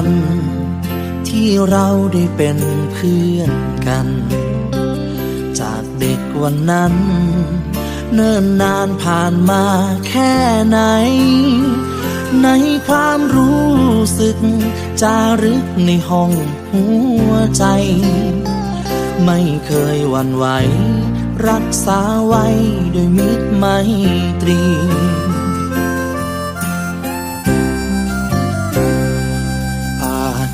วันที่เราได้เป็นเพื่อนกัน จากเด็กวันนั้น เนิ่นนานผ่านมาแค่ไหน ในความรู้สึก จารึกในห้องหัวใจ ไม่เคยวันไหว รักษาไว้ด้วยมิตรไมตรี